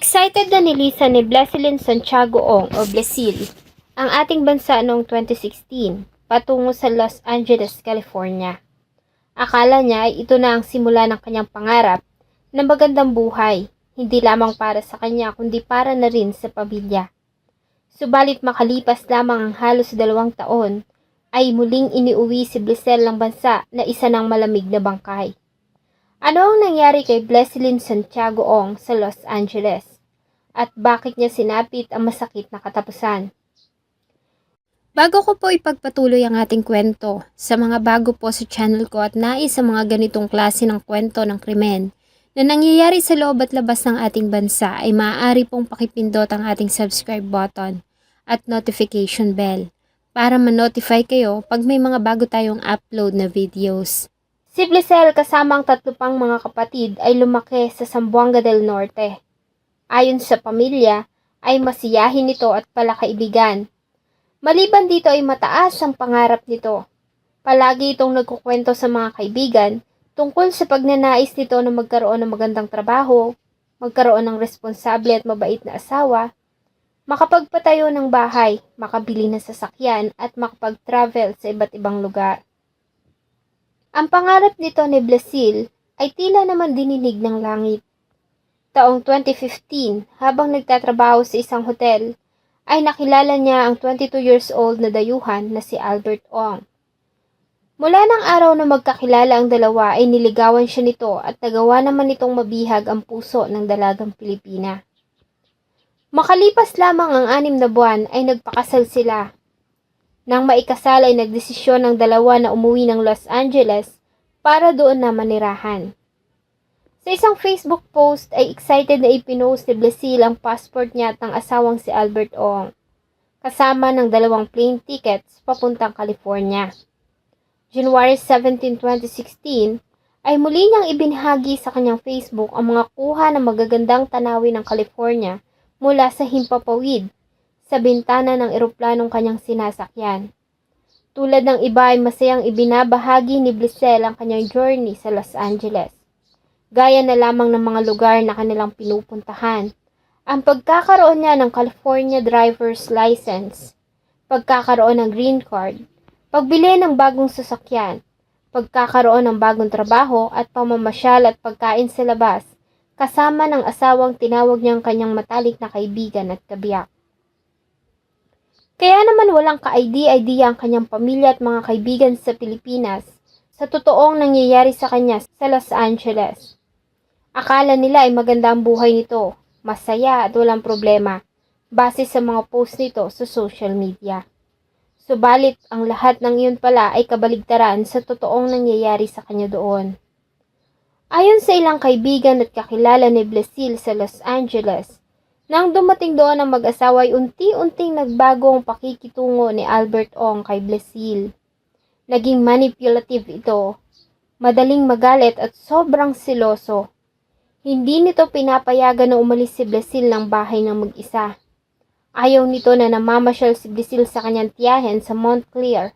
Excited na nilisan ni Blesselyn Santiago Ong o Blesil ang ating bansa noong 2016 patungo sa Los Angeles, California. Akala niya ay ito na ang simula ng kanyang pangarap na magandang buhay, hindi lamang para sa kanya kundi para na rin sa pamilya. Subalit makalipas lamang ang halos dalawang taon, ay muling iniuwi si Blessel ng bansa na isa ng malamig na bangkay. Ano ang nangyari kay Blesselyn Santiago Ong sa Los Angeles? At bakit niya sinapit ang masakit na katapusan? Bago ko po ipagpatuloy ang ating kwento, sa mga bago po sa channel ko at nais sa mga ganitong klase ng kwento ng krimen na nangyayari sa loob at labas ng ating bansa ay maaari pong pakipindot ang ating subscribe button at notification bell para ma-notify kayo pag may mga bago tayong upload na videos. Si Blissel kasama ang tatlo pang mga kapatid ay lumaki sa Zamboanga del Norte. Ayon sa pamilya, ay masiyahin nito at palakaibigan. Maliban dito ay mataas ang pangarap nito. Palagi itong nagkukwento sa mga kaibigan tungkol sa pagnanais nito na magkaroon ng magandang trabaho, magkaroon ng responsable at mabait na asawa, makapagpatayo ng bahay, makabili ng sasakyan at makapag-travel sa iba't ibang lugar. Ang pangarap nito ni Blesil ay tila naman dininig ng langit. Taong 2015, habang nagtatrabaho sa isang hotel, ay nakilala niya ang 22 years old na dayuhan na si Albert Ong. Mula ng araw na magkakilala ang dalawa ay niligawan siya nito at nagawa naman nitong mabihag ang puso ng dalagang Pilipina. Makalipas lamang ang anim na buwan ay nagpakasal sila. Nang maikasal ay nagdesisyon ng dalawa na umuwi ng Los Angeles para doon na manirahan. Sa isang Facebook post ay excited na ipinost ni Blesil ang passport niya at ng asawang si Albert Ong, kasama ng dalawang plane tickets papuntang California. January 17, 2016, ay muli niyang ibinahagi sa kanyang Facebook ang mga kuha ng magagandang tanawin ng California mula sa himpapawid sa bintana ng eroplanong kanyang sinasakyan. Tulad ng iba ay masayang ibinabahagi ni Blissel ang kanyang journey sa Los Angeles. Gaya na lamang ng mga lugar na kanilang pinupuntahan. Ang pagkakaroon niya ng California Driver's License, pagkakaroon ng green card, pagbili ng bagong sasakyan, pagkakaroon ng bagong trabaho at pamamasyal at pagkain sa labas, kasama ng asawang tinawag niyang kanyang matalik na kaibigan at kabiyak. Kaya naman walang ka-ID-ID ang kanyang pamilya at mga kaibigan sa Pilipinas sa totoong nangyayari sa kanya sa Los Angeles. Akala nila ay maganda ang buhay nito, masaya at walang problema, base sa mga post nito sa social media. Subalit, ang lahat ng iyon pala ay kabaligtaran sa totoong nangyayari sa kanya doon. Ayon sa ilang kaibigan at kakilala ni Blesil sa Los Angeles, nang dumating doon ang mag-asawa ay unti-unting nagbago ang pakikitungo ni Albert Ong kay Blesil. Naging manipulative ito, madaling magalit at sobrang siloso. Hindi nito pinapayagan na umalis si Blesil ng bahay ng mag-isa. Ayaw nito na namamasyal si Blesil sa kanyang tiyahin sa Montclair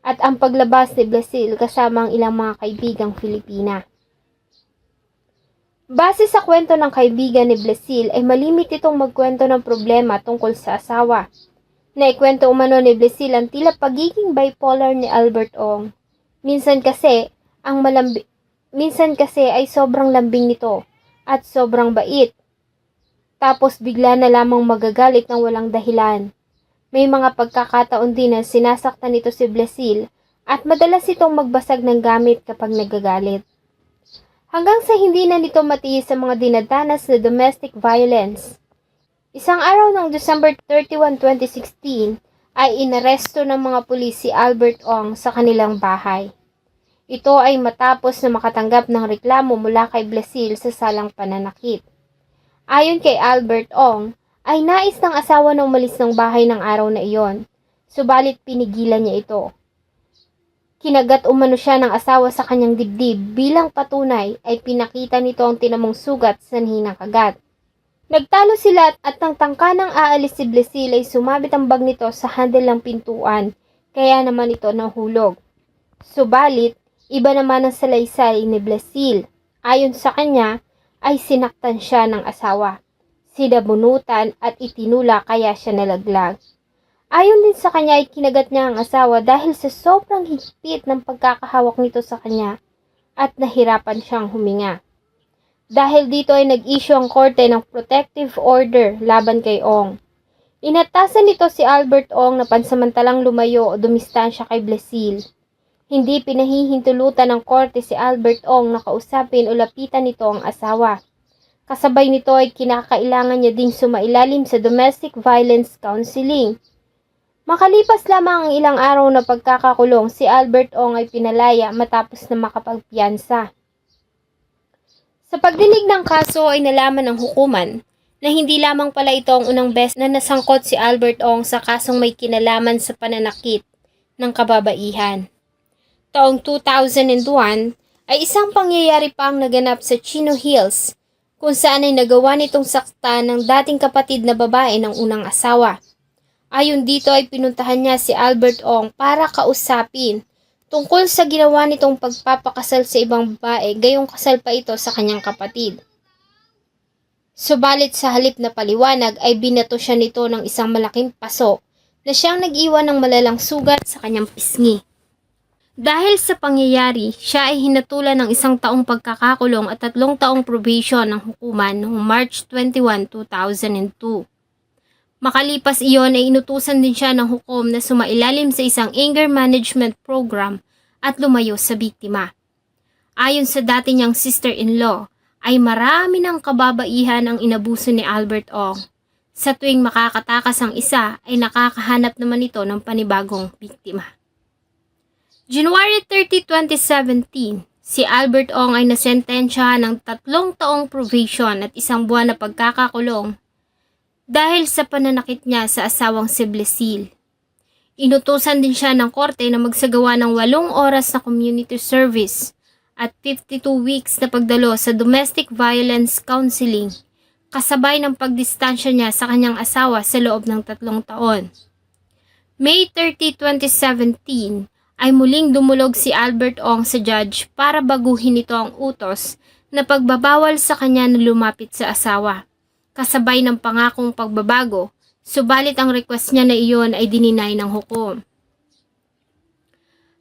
at ang paglabas ni Blesil kasama ang ilang mga kaibigang Filipina. Base sa kwento ng kaibigan ni Blesil ay malimit itong magkwento ng problema tungkol sa asawa. Naikwento umano ni Blesil ang tila pagiging bipolar ni Albert Ong. Minsan kasi, ang malambi minsan kasi ay sobrang lambing nito at sobrang bait. Tapos bigla na lamang magagalit ng walang dahilan. May mga pagkakataon din na sinasaktan nito si Blesil at madalas itong magbasag ng gamit kapag nagagalit hanggang sa hindi na nito matiis sa mga dinadanas na domestic violence. Isang araw ng December 31, 2016 ay inaresto ng mga pulis si Albert Ong sa kanilang bahay. Ito ay matapos na makatanggap ng reklamo mula kay Blesil sa salang pananakit. Ayon kay Albert Ong, ay nais ng asawa na umalis ng bahay ng araw na iyon, subalit pinigilan niya ito. Kinagat umano siya ng asawa sa kanyang dibdib bilang patunay ay pinakita nito ang tinamong sugat sa hinang kagat. Nagtalo sila at nang tangka ng aalis si Blesil ay sumabit ang bag nito sa handle ng pintuan kaya naman ito nahulog. Subalit, iba naman ang salaysay ni Blesil. Ayon sa kanya, ay sinaktan siya ng asawa. Sinabunutan at itinula kaya siya nalaglag. Ayon din sa kanya ay kinagat niya ang asawa dahil sa sobrang higpit ng pagkakahawak nito sa kanya at nahirapan siyang huminga. Dahil dito ay nag-issue ang korte ng protective order laban kay Ong. Inatasan nito si Albert Ong na pansamantalang lumayo o dumistansya kay Blesil. Hindi pinahihintulutan ng korte si Albert Ong na kausapin o lapitan nito ang asawa. Kasabay nito ay kinakailangan niya ding sumailalim sa domestic violence counseling. Makalipas lamang ang ilang araw na pagkakakulong, si Albert Ong ay pinalaya matapos na makapagpiyansa. Sa pagdinig ng kaso ay nalaman ng hukuman na hindi lamang pala ito ang unang beses na nasangkot si Albert Ong sa kasong may kinalaman sa pananakit ng kababaihan. Taong 2001 ay isang pangyayari pa ang naganap sa Chino Hills kung saan ay nagawa nitong saktan ng dating kapatid na babae ng unang asawa. Ayon dito ay pinuntahan niya si Albert Ong para kausapin tungkol sa ginawa nitong pagpapakasal sa ibang babae gayong kasal pa ito sa kanyang kapatid. Subalit sa halip na paliwanag ay binato siya nito ng isang malaking paso na siyang nag-iwan ng malalang sugat sa kanyang pisngi. Dahil sa pangyayari, siya ay hinatulan ng isang taong pagkakakulong at tatlong taong probation ng hukuman noong March 21, 2002. Makalipas iyon ay inutusan din siya ng hukom na sumailalim sa isang anger management program at lumayo sa biktima. Ayon sa dati niyang sister-in-law, ay marami ng kababaihan ang inabuso ni Albert Ong. Sa tuwing makakatakas ang isa ay nakakahanap naman ito ng panibagong biktima. January 30, 2017, si Albert Ong ay nasentensya ng tatlong taong probation at isang buwan na pagkakakulong dahil sa pananakit niya sa asawang si Blesil. Inutusan din siya ng korte na magsagawa ng walong oras na community service at 52 weeks na pagdalo sa domestic violence counseling kasabay ng pagdistansya niya sa kanyang asawa sa loob ng tatlong taon. May 30, 2017 ay muling dumulog si Albert Ong sa judge para baguhin ito ang utos na pagbabawal sa kanya na lumapit sa asawa. Kasabay ng pangakong pagbabago, subalit ang request niya na iyon ay dininay ng hukom.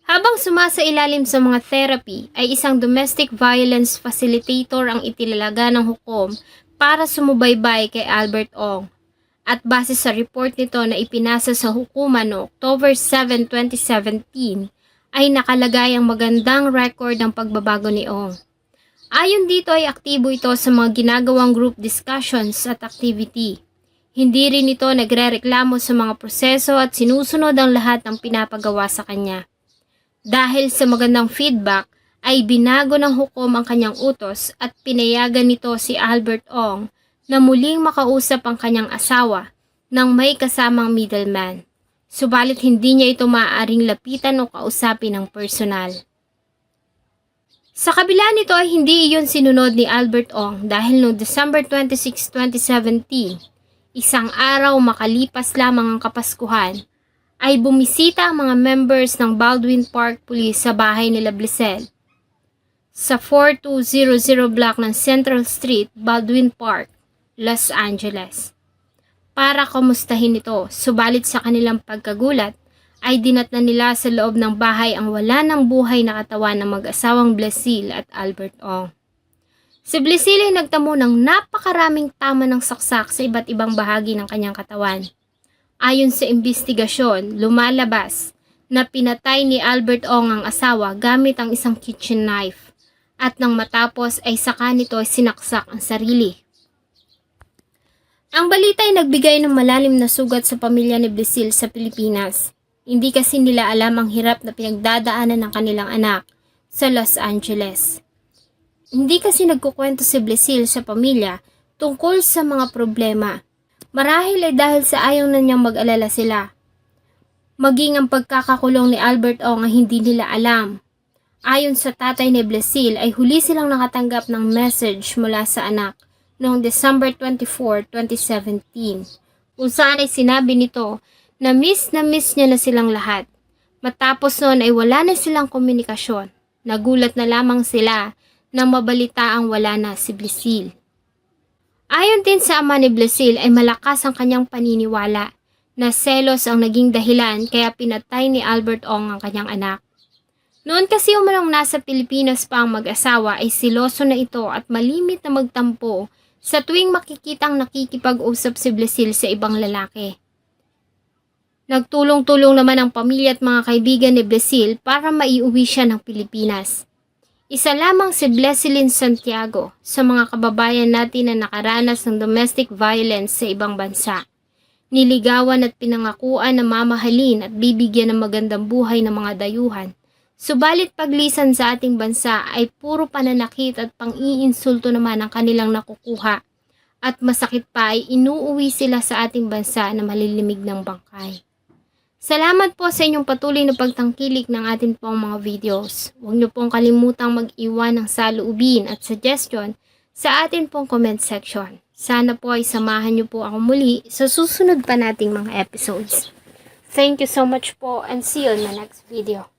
Habang sumasailalim sa mga therapy, ay isang domestic violence facilitator ang itilalaga ng hukom para sumubaybay kay Albert Ong. At base sa report nito na ipinasa sa hukuman no October 7, 2017, ay nakalagay ang magandang record ng pagbabago ni Ong. Ayon dito ay aktibo ito sa mga ginagawang group discussions at activity. Hindi rin ito nagrereklamo sa mga proseso at sinusunod ang lahat ng pinapagawa sa kanya. Dahil sa magandang feedback, ay binago ng hukom ang kanyang utos at pinayagan nito si Albert Ong na muling makausap ang kanyang asawa nang may kasamang middleman. Subalit hindi niya ito maaaring lapitan o kausapin ng personal. Sa kabila nito ay hindi iyon sinunod ni Albert Ong dahil noong December 26, 2017, isang araw makalipas lamang ang Kapaskuhan, ay bumisita ang mga members ng Baldwin Park Police sa bahay nila Blisel sa 4200 block ng Central Street, Baldwin Park, Los Angeles. Para kumustahin ito, subalit sa kanilang pagkagulat, ay dinatna nila sa loob ng bahay ang wala ng buhay na katawan ng mag-asawang Blesil at Albert Ong. Si Blesil ay nagtamo ng napakaraming tama ng saksak sa iba't ibang bahagi ng kanyang katawan. Ayon sa investigasyon, lumalabas na pinatay ni Albert Ong ang asawa gamit ang isang kitchen knife at nang matapos ay saka nito sinaksak ang sarili. Ang balita ay nagbigay ng malalim na sugat sa pamilya ni Blesil sa Pilipinas. Hindi kasi nila alam ang hirap na pinagdadaanan ng kanilang anak sa Los Angeles. Hindi kasi nagkukwento si Blesil sa pamilya tungkol sa mga problema. Marahil ay dahil sa ayaw na niyang mag-alala sila. Maging ang pagkakakulong ni Albert Ong ay hindi nila alam. Ayon sa tatay ni Blesil ay huli silang nakatanggap ng message mula sa anak noong December 24, 2017 kung saan ay sinabi nito na miss na miss niya na silang lahat. Matapos noon ay wala na silang komunikasyon. Nagulat na lamang sila nang mabalita ang wala na si Blisil. Ayon din sa ama ni Blasil ay malakas ang kanyang paniniwala na selos ang naging dahilan kaya pinatay ni Albert Ong ang kanyang anak. Noon kasi umanong nasa Pilipinas pa ang mag-asawa ay siloso na ito at malimit na magtampo sa tuwing makikitang nakikipag-usap si Blasil sa ibang lalaki. Nagtulong-tulong naman ang pamilya at mga kaibigan ni Blasil para maiuwi siya ng Pilipinas. Isa lamang si Blesselyn Santiago sa mga kababayan natin na nakaranas ng domestic violence sa ibang bansa. Niligawan at pinangakuan na mamahalin at bibigyan ng magandang buhay ng mga dayuhan. Subalit paglisan sa ating bansa ay puro pananakit at pang-iinsulto naman ang kanilang nakukuha. At masakit pa ay inuuwi sila sa ating bansa na malilimig ng bangkay. Salamat po sa inyong patuloy na pagtangkilik ng atin pong mga videos. Huwag niyo pong kalimutang mag-iwan ng saloobin at suggestion sa atin pong comment section. Sana po ay samahan niyo po ako muli sa susunod pa nating mga episodes. Thank you so much po and see you in the next video.